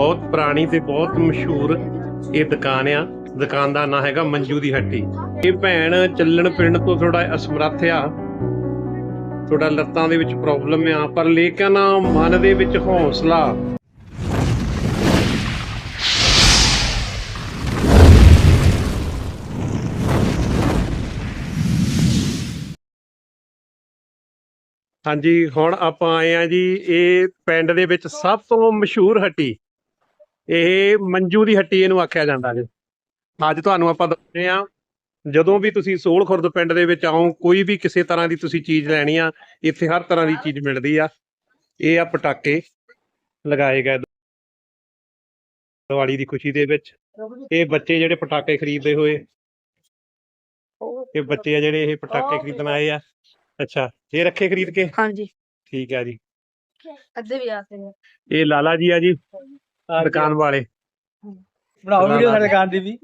ਬਹੁਤ ਪੁਰਾਣੀ ਤੇ ਬਹੁਤ ਮਸ਼ਹੂਰ ਇਹ ਦੁਕਾਨ ਆ। ਦੁਕਾਨ ਦਾ ਨਾਂ ਹੈਗਾ ਮੰਜੂ ਦੀ ਹੱਟੀ। ਇਹ ਭੈਣ ਚੱਲਣ ਪਿੰਡ ਤੋਂ ਥੋੜਾ ਅਸਮਰੱਥ ਆ। ਥੋੜਾ ਲੱਤਾਂ ਦੇ ਵਿੱਚ ਪ੍ਰੋਬਲਮ ਆ, ਪਰ ਲੇਕਿਨ ਮਨ ਦੇ ਵਿੱਚ ਹੌਸਲਾ। ਹਾਂਜੀ, ਹੁਣ ਆਪਾਂ ਆਏ ਆ ਜੀ, ਇਹ ਪਿੰਡ ਦੇ ਵਿੱਚ ਸਭ ਤੋਂ ਮਸ਼ਹੂਰ ਹੱਟੀ। ਇਹ ਮੰਜੂ ਦੀ ਹੱਟੀ ਇਹਨੂੰ ਆਖਿਆ ਜਾਂਦਾ ਜੀ ਅੱਜ ਤੁਹਾਨੂੰ ਆਪਾਂ ਦੱਸਦੇ ਆ ਜਦੋਂ ਵੀ ਤੁਸੀਂ ਸੋਲ ਖੁਰਦ ਪਿੰਡ ਦੇ ਵਿੱਚ ਆਓ ਕੋਈ ਵੀ ਕਿਸੇ ਤਰ੍ਹਾਂ ਦੀ ਤੁਸੀਂ ਚੀਜ਼ ਲੈਣੀ ਆ ਇੱਥੇ ਹਰ ਤਰ੍ਹਾਂ ਦੀ ਚੀਜ਼ ਮਿਲਦੀ ਆ। ਇਹ ਆ ਪਟਾਕੇ ਲਗਾਏ ਗਏ ਦੀਵਾਲੀ ਦੀ ਖੁਸ਼ੀ ਦੇ ਵਿੱਚ। ਇਹ ਬੱਚੇ ਜਿਹੜੇ ਪਟਾਕੇ ਖਰੀਦਦੇ ਹੋਏ ਇਹ ਬੱਚੇ ਆ ਜਿਹੜੇ ਇਹ ਪਟਾਕੇ ਖਰੀਦਣ ਆਏ ਆ। ਅੱਛਾ ਇਹ ਰੱਖੇ ਖਰੀਦ ਕੇ? ਹਾਂਜੀ। ਠੀਕ ਹੈ ਜੀ। ਅੱਧੇ ਵੀ ਆ ਸਕਦੇ ਇਹ ਲਾਲਾ ਜੀ ਆ ਜੀ। ਦੁਕਾਨ ਵਾਲੇ। ਬਣਾਓ ਵੀਡੀਓ ਸਾਡੇ ਦੁਕਾਨ ਦੀ ਵੀ।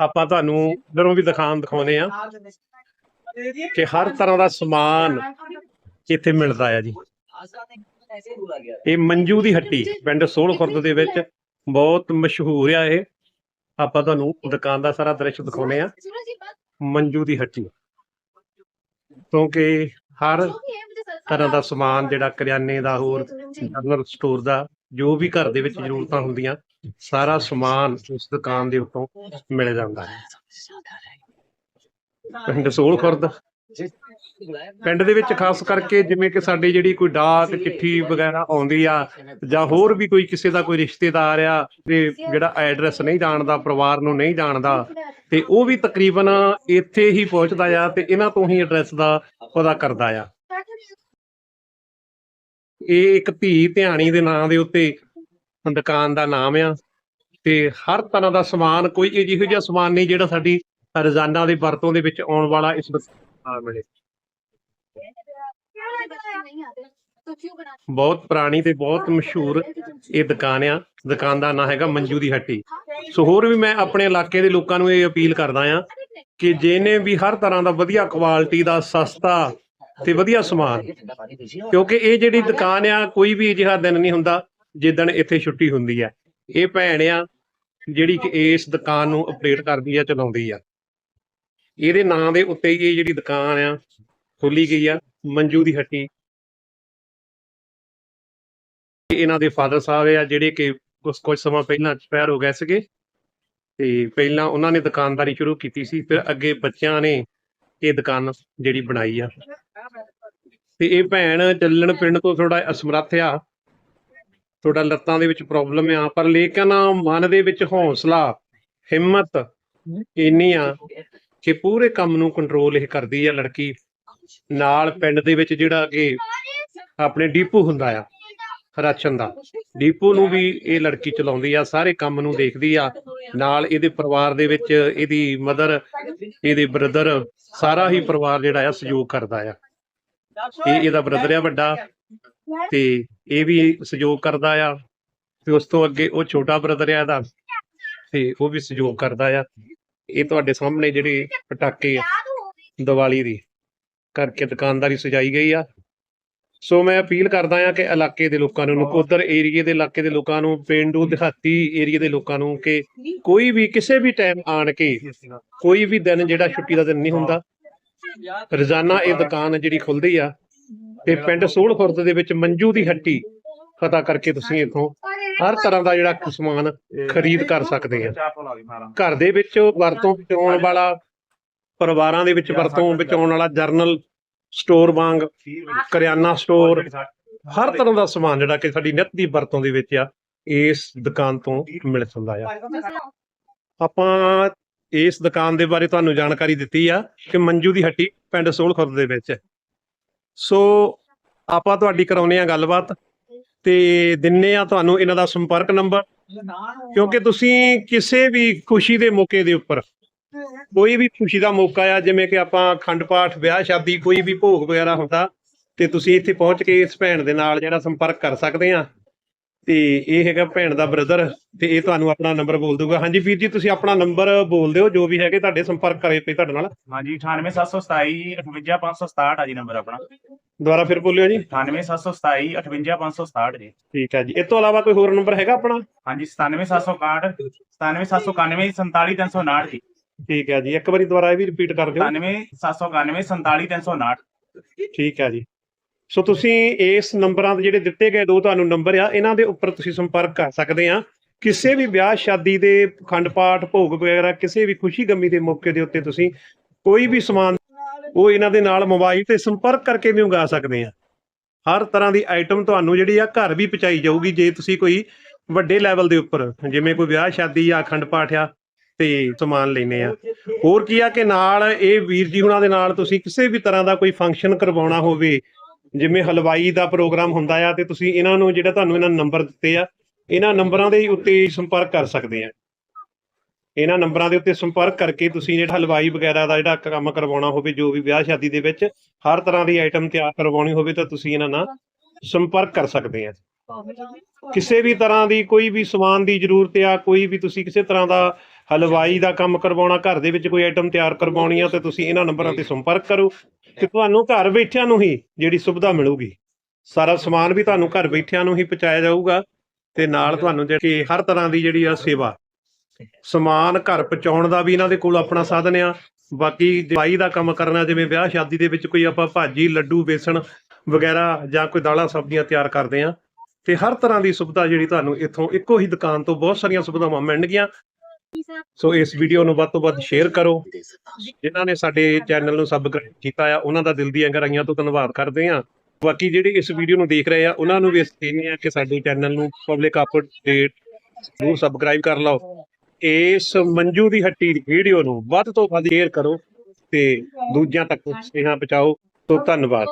ਆਪਾਂ ਤੁਹਾਨੂੰ ਇਧਰੋਂ ਵੀ ਦੁਕਾਨ ਦਿਖਾਉਨੇ ਆ ਕਿ ਹਰ ਤਰ੍ਹਾਂ ਦਾ ਸਮਾਨ ਇੱਥੇ ਮਿਲਦਾ ਆ ਜੀ। ਇਹ ਮੰਜੂ ਦੀ ਹੱਟੀ ਪਿੰਡ ਸੋਲ ਖੁਰਦ ਦੇ ਵਿੱਚ ਬਹੁਤ ਮਸ਼ਹੂਰ ਆ ਇਹ। ਆਪਾਂ ਤੁਹਾਨੂੰ ਦੁਕਾਨ ਦਾ ਸਾਰਾ ਦ੍ਰਿਸ਼ ਦਿਖਾਉਨੇ ਆ ਮੰਜੂ ਦੀ ਹੱਟੀ। ਕਿਉਂਕਿ ਹਰ ਤਰ੍ਹਾਂ ਦਾ ਸਮਾਨ ਜਿਹੜਾ ਕਰਿਆਨੇ ਦਾ ਹੋਰ ਜਨਰਲ ਸਟੋਰ ਦਾ ਜੋ ਵੀ ਘਰ ਦੇ ਵਿੱਚ ਜ਼ਰੂਰਤਾਂ ਹੁੰਦੀਆਂ ਸਾਰਾ ਸਮਾਨ ਉਸ ਦੁਕਾਨ ਦੇ ਉੱਤੋਂ ਮਿਲ ਜਾਂਦਾ ਹੈ। ਪਿੰਡ ਸੋਲ ਖੁਰਦ। ਪਿੰਡ ਦੇ ਵਿੱਚ ਖਾਸ ਕਰਕੇ ਜਿਵੇਂ ਕਿ ਸਾਡੀ ਜਿਹੜੀ ਕੋਈ ਡਾਕ ਚਿੱਠੀ ਵਗੈਰਾ ਆਉਂਦੀ ਆ ਜਾਂ ਹੋਰ ਵੀ ਕੋਈ ਕਿਸੇ ਦਾ ਕੋਈ ਰਿਸ਼ਤੇਦਾਰ ਆ ਤੇ ਜਿਹੜਾ ਐਡਰੈਸ ਨਹੀਂ ਜਾਣਦਾ ਪਰਿਵਾਰ ਨੂੰ ਨਹੀਂ ਜਾਣਦਾ ਤੇ ਉਹ ਵੀ ਤਕਰੀਬਨ ਇੱਥੇ ਹੀ ਪਹੁੰਚਦਾ ਆ ਤੇ ਇਹਨਾਂ ਤੋਂ ਹੀ ਐਡਰੈਸ ਦਾ ਪਤਾ ਕਰਦਾ ਆ। ਇਹ ਇੱਕ ਧੀ ਧਿਆਣੀ ਦੇ ਨਾਂ ਦੇ ਉੱਤੇ ਦੁਕਾਨ ਦਾ ਨਾਮ ਆ ਤੇ ਹਰ ਤਰ੍ਹਾਂ ਦਾ ਸਮਾਨ, ਕੋਈ ਇਹੋ ਜਿਹਾ ਸਮਾਨ ਨਹੀਂ ਜਿਹੜਾ ਸਾਡੀ ਰੋਜ਼ਾਨਾ ਦੀ ਵਰਤੋਂ ਦੇ ਵਿੱਚ ਆਉਣ ਵਾਲਾ ਇਸ ਨਾਲ ਮਿਲੇ। ਬਹੁਤ ਪੁਰਾਣੀ ਤੇ ਬਹੁਤ ਮਸ਼ਹੂਰ ਇਹ ਦੁਕਾਨ ਆ। ਦੁਕਾਨ ਦਾ ਨਾਂ ਹੈਗਾ ਮੰਜੂ ਦੀ ਹੱਟੀ। ਸੋ ਹੋਰ ਵੀ ਮੈਂ ਆਪਣੇ ਇਲਾਕੇ ਦੇ ਲੋਕਾਂ ਨੂੰ ਇਹ ਅਪੀਲ ਕਰਦਾ ਆ ਕਿ ਜਿਹਨੇ ਵੀ ਹਰ ਤਰ੍ਹਾਂ ਦਾ ਵਧੀਆ ਕੁਆਲਿਟੀ ਦਾ ਸਸਤਾ ਤੇ ਵਧੀਆ ਸਮਾਨ। ਕਿਉਂਕਿ ਇਹ ਜਿਹੜੀ ਦੁਕਾਨ ਆ, ਕੋਈ ਵੀ ਅਜਿਹਾ ਦਿਨ ਨਹੀਂ ਹੁੰਦਾ, ਜਿੱਦਣ ਇੱਥੇ ਛੁੱਟੀ ਹੁੰਦੀ ਆ। ਇਹ ਭੈਣ ਆ, ਜਿਹੜੀ ਕਿ ਇਸ ਦੁਕਾਨ ਨੂੰ ਅਪਡੇਟ ਕਰਦੀ ਆ, ਚਲਾਉਂਦੀ ਆ। ਇਹਦੇ ਨਾਂ ਦੇ ਉੱਤੇ ਹੀ ਇਹ ਜਿਹੜੀ ਦੁਕਾਨ ਆ, ਖੋਲੀ ਗਈ ਆ, ਮੰਜੂ ਦੀ ਹੱਟੀ। ਇਹਨਾਂ ਦੇ ਫਾਦਰ ਸਾਹਿਬ ਆ, ਜਿਹੜੇ ਕਿ ਕੁਝ ਕੁਝ ਸਮਾਂ ਪਹਿਲਾਂ ਐਕਸਪਾਇਰ ਹੋ ਗਏ ਸੀਗੇ। ਤੇ ਪਹਿਲਾਂ ਉਹਨਾਂ ਨੇ ਦੁਕਾਨਦਾਰੀ ਸ਼ੁਰੂ ਕੀਤੀ ਸੀ, ਫਿਰ ਅੱਗੇ ਬੱਚਿਆਂ ਨੇ ਇਹ ਦੁਕਾਨ ਜਿਹੜੀ ਬਣਾਈ ਆ। ਤੇ ਇਹ ਭੈਣ ਚੱਲਣ ਪਿੰਡ ਤੋਂ ਥੋੜਾ ਅਸਮਰੱਥ ਆ। ਥੋੜਾ ਲੱਤਾਂ ਦੇ ਵਿੱਚ ਪ੍ਰੋਬਲਮ ਆ, ਪਰ ਲੇਕਿਨ ਮਨ ਦੇ ਵਿੱਚ ਹੌਸਲਾ, ਹਿੰਮਤ ਇੰਨੀ ਆ ਕਿ ਪੂਰੇ ਕੰਮ ਨੂੰ ਕੰਟਰੋਲ ਇਹ ਕਰਦੀ ਆ ਲੜਕੀ। ਨਾਲ ਪਿੰਡ ਦੇ ਵਿੱਚ ਜਿਹੜਾ ਕਿ ਆਪਣੇ ਡੀਪੂ ਹੁੰਦਾ ਆ। ਰਾਸ਼ਨ ਦਾ। ਡੀਪੂ ਨੂੰ ਵੀ ਇਹ ਲੜਕੀ ਚਲਾਉਂਦੀ ਆ, ਸਾਰੇ ਕੰਮ ਨੂੰ ਦੇਖਦੀ ਆ। ਨਾਲ ਇਹਦੇ ਪਰਿਵਾਰ ਦੇ ਵਿੱਚ ਇਹਦੀ ਮਦਰ, ਇਹਦੇ ਬ੍ਰਦਰ, ਸਾਰਾ ਹੀ ਪਰਿਵਾਰ ਜਿਹੜਾ ਆ ਸਹਿਯੋਗ ਕਰਦਾ ਆ। ਇਹ ਇਹਦਾ ਬ੍ਰਦਰ ਆ ਵੱਡਾ ਤੇ ਇਹ ਵੀ ਸਹਿਯੋਗ ਕਰਦਾ ਆ ਤੇ ਉਸ ਤੋਂ ਅੱਗੇ ਉਹ ਛੋਟਾ ਬ੍ਰਦਰ ਆ ਇਹਦਾ ਤੇ ਉਹ ਵੀ ਸਹਿਯੋਗ ਕਰਦਾ ਆ। ਇਹ ਤੁਹਾਡੇ ਸਾਹਮਣੇ ਜਿਹੜੇ ਪਟਾਕੇ ਆ, ਦੀਵਾਲੀ ਦੀ, ਕਰਕੇ ਦੁਕਾਨਦਾਰੀ ਸਜਾਈ ਗਈ ਆ। ਸੋ ਮੈਂ ਅਪੀਲ ਕਰਦਾ ਆ ਕਿ ਇਲਾਕੇ ਦੇ ਲੋਕਾਂ ਨੂੰ ਨਕੋਦਰ ਏਰੀਏ ਦੇ ਇਲਾਕੇ ਦੇ ਲੋਕਾਂ ਨੂੰ ਪਿੰਡੂ ਦਿਹਾਤੀ ਏਰੀਏ ਦੇ ਲੋਕਾਂ ਨੂੰ ਕਿ ਕੋਈ ਵੀ ਕਿਸੇ ਵੀ ਟਾਈਮ ਆਣ ਕੇ ਕੋਈ ਵੀ ਦਿਨ ਜਿਹੜਾ ਛੁੱਟੀ ਦਾ ਦਿਨ ਨਹੀਂ ਹੁੰਦਾ। ਰੋਜ਼ਾਨਾ ਇਹ ਦੁਕਾਨ ਜਿਹੜੀ ਖੁੱਲਦੀ ਆ ਤੇ ਪਿੰਡ ਸੋਲ ਖੁਰਦ ਦੇ ਵਿੱਚ ਮੰਜੂ ਦੀ ਹੱਟੀ ਪਤਾ ਕਰਕੇ ਤੁਸੀਂ ਇੱਥੋਂ ਹਰ ਤਰ੍ਹਾਂ ਦਾ ਜਿਹੜਾ ਸਮਾਨ ਖਰੀਦ ਕਰ ਸਕਦੇ ਆ। ਘਰ ਦੇ ਵਿੱਚ ਵਰਤੋਂ ਵਿੱਚ ਆਉਣ ਵਾਲਾ ਪਰਿਵਾਰਾਂ ਦੇ ਵਿੱਚ ਵਰਤੋਂ ਵਿੱਚ ਆਉਣ ਵਾਲਾ ਜਰਨਲ ਸਟੋਰ ਵਾਂਗ ਕਰਿਆਨਾ ਸਟੋਰ ਹਰ ਤਰ੍ਹਾਂ ਦਾ ਸਮਾਨ ਜਿਹੜਾ ਕਿ ਸਾਡੀ ਨਿੱਤ ਦੀ ਵਰਤੋਂ ਦੇ ਵਿੱਚ ਆ ਇਸ ਦੁਕਾਨ ਤੋਂ ਮਿਲ ਸਕਦਾ ਆ ਆਪਾਂ ਇਸ ਦੁਕਾਨ ਦੇ ਬਾਰੇ ਤੁਹਾਨੂੰ ਜਾਣਕਾਰੀ ਦਿੱਤੀ ਆ ਕਿ ਮੰਜੂ ਦੀ ਹੱਟੀ ਪਿੰਡ ਸੋਲ ਖੁਰਦ ਦੇ ਵਿੱਚ। ਸੋ ਆਪਾਂ ਤੁਹਾਡੀ ਕਰਾਉਨੇ ਆ ਗੱਲਬਾਤ ਤੇ ਦਿੰਨੇ ਆ ਤੁਹਾਨੂੰ ਇਹਨਾਂ ਦਾ ਸੰਪਰਕ ਨੰਬਰ ਕਿਉਂਕਿ ਤੁਸੀਂ ਕਿਸੇ ਵੀ ਖੁਸ਼ੀ ਦੇ ਮੌਕੇ ਦੇ ਉੱਪਰ ਕੋਈ ਵੀ ਖੁਸ਼ੀ ਦਾ ਮੌਕਾ ਆ ਜਿਵੇਂ ਕਿ ਆਪਾਂ ਅਖੰਡ ਪਾਠ ਵਿਆਹ ਸ਼ਾਦੀ ਕੋਈ ਵੀ ਭੋਗ ਵਗੈਰਾ ਹੁੰਦਾ ਤੇ ਤੁਸੀਂ ਇੱਥੇ ਪਹੁੰਚ ਕੇ ਇਸ ਭੈਣ ਦੇ ਨਾਲ ਜਿਹੜਾ ਸੰਪਰਕ ਕਰ ਸਕਦੇ ਆ। ਤੇ ਇਹ ਹੈਗਾ ਭੈਣ ਦਾ ਬ੍ਰਦਰ ਤੇ ਇਹ ਤੁਹਾਨੂੰ ਆਪਣਾ ਨੰਬਰ ਬੋਲ ਦੂਗਾ ਹਾਂਜੀ ਵੀਰ ਜੀ ਤੁਸੀਂ ਆਪਣਾ ਨੰਬਰ ਬੋਲ ਦਿਓ ਜੋ ਵੀ ਹੈਗੇ ਤੁਹਾਡੇ ਸੰਪਰਕ ਕਰੇ ਪਏ ਤੁਹਾਡੇ ਨਾਲ। ਹਾਂਜੀ 98727 58567 ਆ ਜੀ ਨੰਬਰ ਆਪਣਾ। ਦੁਬਾਰਾ ਫਿਰ ਬੋਲਿਓ ਜੀ। 98727 58567 ਜੀ। ਠੀਕ ਹੈ ਜੀ। ਇਸ ਤੋਂ ਇਲਾਵਾ ਕੋਈ ਹੋਰ ਨੰਬਰ ਹੈਗਾ ਆਪਣਾ? ਹਾਂਜੀ 97761 97791 47359 ਜੀ। ਠੀਕ ਹੈ ਜੀ ਇੱਕ ਵਾਰੀ ਦੁਬਾਰਾ ਇਹ ਵੀ ਰਿਪੀਟ ਕਰ ਦਿਓ। 97791 47359 ਠੀਕ ਹੈ ਜੀ। ਸੋ ਤੁਸੀਂ ਇਸ ਨੰਬਰਾਂ ਦੇ ਜਿਹੜੇ ਦਿੱਤੇ ਗਏ ਦੋ ਤੁਹਾਨੂੰ ਨੰਬਰ ਆ ਇਹਨਾਂ ਦੇ ਉੱਪਰ ਤੁਸੀਂ ਸੰਪਰਕ ਕਰ ਸਕਦੇ ਆ। ਕਿਸੇ ਵੀ ਵਿਆਹ ਸ਼ਾਦੀ ਦੇ ਖੰਡ ਪਾਠ ਭੋਗ ਵਗੈਰਾ ਕਿਸੇ ਵੀ ਖੁਸ਼ੀ ਗਮੀ ਦੇ ਮੌਕੇ ਦੇ ਉੱਤੇ ਤੁਸੀਂ ਕੋਈ ਵੀ ਸਮਾਨ ਉਹ ਇਹਨਾਂ ਦੇ ਨਾਲ ਮੋਬਾਈਲ ਤੇ ਸੰਪਰਕ ਕਰਕੇ ਵੀ ਮੰਗਾ ਸਕਦੇ ਆ। ਹਰ ਤਰ੍ਹਾਂ ਦੀ ਆਈਟਮ ਤੁਹਾਨੂੰ ਜਿਹੜੀ ਆ ਘਰ ਵੀ ਪਹੁੰਚਾਈ ਜਾਊਗੀ ਜੇ ਤੁਸੀਂ ਕੋਈ ਵੱਡੇ ਲੈਵਲ ਦੇ ਉੱਪਰ ਜਿਵੇਂ ਕੋਈ ਵਿਆਹ ਸ਼ਾਦੀ ਜਾਂ ਅਖੰਡ ਪਾਠ ਆ ਤੇ ਸਮਾਨ ਲੈਨੇ ਆ। ਹੋਰ ਕੀ ਆ ਕਿ ਨਾਲ ਇਹ ਵੀਰ ਜੀ ਹੁਣਾਂ ਦੇ ਨਾਲ ਤੁਸੀਂ ਕਿਸੇ ਵੀ ਤਰ੍ਹਾਂ ਦਾ ਕੋਈ ਫੰਕਸ਼ਨ ਕਰਵਾਉਣਾ ਹੋਵੇ, ਜਿਵੇਂ ਹਲਵਾਈ ਦਾ ਪ੍ਰੋਗਰਾਮ ਹੁੰਦਾ ਆ ਤੇ ਤੁਸੀਂ ਇਹਨਾਂ ਨੂੰ ਜਿਹੜਾ ਤੁਹਾਨੂੰ ਇਹਨਾਂ ਨੰਬਰ ਦਿੱਤੇ ਆ, ਇਹਨਾਂ ਨੰਬਰਾਂ ਦੇ ਉੱਤੇ ਸੰਪਰਕ ਕਰ ਸਕਦੇ ਆ। ਇਹਨਾਂ ਨੰਬਰਾਂ ਦੇ ਉੱਤੇ ਸੰਪਰਕ ਕਰਕੇ ਤੁਸੀਂ ਜਿਹੜਾ ਹਲਵਾਈ ਵਗੈਰਾ ਦਾ ਜਿਹੜਾ ਕੰਮ ਕਰਵਾਉਣਾ ਹੋਵੇ, ਜੋ ਵੀ ਵਿਆਹ ਸ਼ਾਦੀ ਦੇ ਵਿੱਚ ਹਰ ਤਰ੍ਹਾਂ ਦੀ ਆਈਟਮ ਤਿਆਰ ਕਰਵਾਉਣੀ ਹੋਵੇ ਤਾਂ ਤੁਸੀਂ ਇਹਨਾਂ ਨਾਲ ਸੰਪਰਕ ਕਰ ਸਕਦੇ ਆ। ਕਿਸੇ ਵੀ ਤਰ੍ਹਾਂ ਦੀ ਕੋਈ ਵੀ ਸਮਾਨ ਦੀ ਜ਼ਰੂਰਤ ਆ, ਕੋਈ ਵੀ ਤੁਸੀਂ ਕਿਸੇ ਤਰ੍ਹਾਂ ਦਾ ਹਲਵਾਈ ਦਾ ਕੰਮ ਕਰਵਾਉਣਾ ਘਰ ਦੇ ਵਿੱਚ ਕੋਈ ਆਈਟਮ ਤਿਆਰ ਕਰਵਾਉਣੀ ਆ ਤੇ ਤੁਸੀਂ ਇਹਨਾਂ ਨੰਬਰਾਂ ਤੇ ਸੰਪਰਕ ਕਰੋ ਤੇ ਤੁਹਾਨੂੰ ਘਰ ਬੈਠਿਆਂ ਨੂੰ ਹੀ ਜਿਹੜੀ ਸੁਵਿਧਾ ਮਿਲੂਗੀ ਸਾਰਾ ਸਮਾਨ ਵੀ ਤੁਹਾਨੂੰ ਘਰ ਬੈਠਿਆਂ ਨੂੰ ਹੀ ਪਹੁੰਚਾਇਆ ਜਾਊਗਾ ਤੇ ਨਾਲ ਤੁਹਾਨੂੰ ਜਿਹੜੀ ਹਰ ਤਰ੍ਹਾਂ ਦੀ ਜਿਹੜੀ ਆ ਸੇਵਾ ਸਮਾਨ ਘਰ ਪਹੁੰਚਾਉਣ ਦਾ ਵੀ ਇਹਨਾਂ ਦੇ ਕੋਲ ਆਪਣਾ ਸਾਧਨ ਆ। ਬਾਕੀ ਦਵਾਈ ਦਾ ਕੰਮ ਕਰਨਾ ਜਿਵੇਂ ਵਿਆਹ ਸ਼ਾਦੀ ਦੇ ਵਿੱਚ ਕੋਈ ਆਪਾਂ ਭਾਜੀ ਲੱਡੂ ਬੇਸਣ ਵਗੈਰਾ ਜਾਂ ਕੋਈ ਦਾਲਾਂ ਸਬਜ਼ੀਆਂ ਤਿਆਰ ਕਰਦੇ ਆ ਤੇ ਹਰ ਤਰ੍ਹਾਂ ਦੀ ਸੁਵਿਧਾ ਜਿਹੜੀ ਤੁਹਾਨੂੰ ਇੱਥੋਂ ਇੱਕੋ ਹੀ ਦੁਕਾਨ ਤੋਂ ਬਹੁਤ ਸਾਰੀਆਂ ਸੁਵਿਧਾਵਾਂ ਮਿਲਣਗੀਆਂ। ਸੋ ਇਸ ਵੀਡੀਓ ਨੂੰ ਵੱਧ ਤੋਂ ਵੱਧ ਸ਼ੇਅਰ ਕਰੋ। ਜਿਨ੍ਹਾਂ ਨੇ ਸਾਡੇ ਚੈਨਲ ਨੂੰ ਸਬਸਕ੍ਰਾਈਬ ਕੀਤਾ ਆ, ਉਹਨਾਂ ਦਾ ਦਿਲ ਦੀਆਂ ਗਹਿਰਾਈਆਂ ਤੋਂ ਧੰਨਵਾਦ ਕਰਦੇ ਆ ਬਾਕੀ ਜਿਹੜੇ ਇਸ ਵੀਡੀਓ ਨੂੰ ਦੇਖ ਰਹੇ ਆ, ਉਹਨਾਂ ਨੂੰ ਵੀ ਅਸੀਂ ਕਹਿੰਦੇ ਆ ਕਿ ਸਾਡੇ ਚੈਨਲ ਨੂੰ ਪਬਲਿਕ ਅਪਡੇਟ ਜ਼ਰੂਰ ਸਬਸਕ੍ਰਾਈਬ ਕਰ ਲਓ। ਇਸ ਮੰਜੂ ਦੀ ਹੱਟੀ ਦੀ ਵੀਡੀਓ ਨੂੰ ਵੱਧ ਤੋਂ ਵੱਧ ਸ਼ੇਅਰ ਕਰੋ ਤੇ ਦੂਜਿਆਂ ਤੱਕ ਸੁਨੇਹਾ ਪਹੁੰਚਾਓ। ਤੋਂ ਧੰਨਵਾਦ।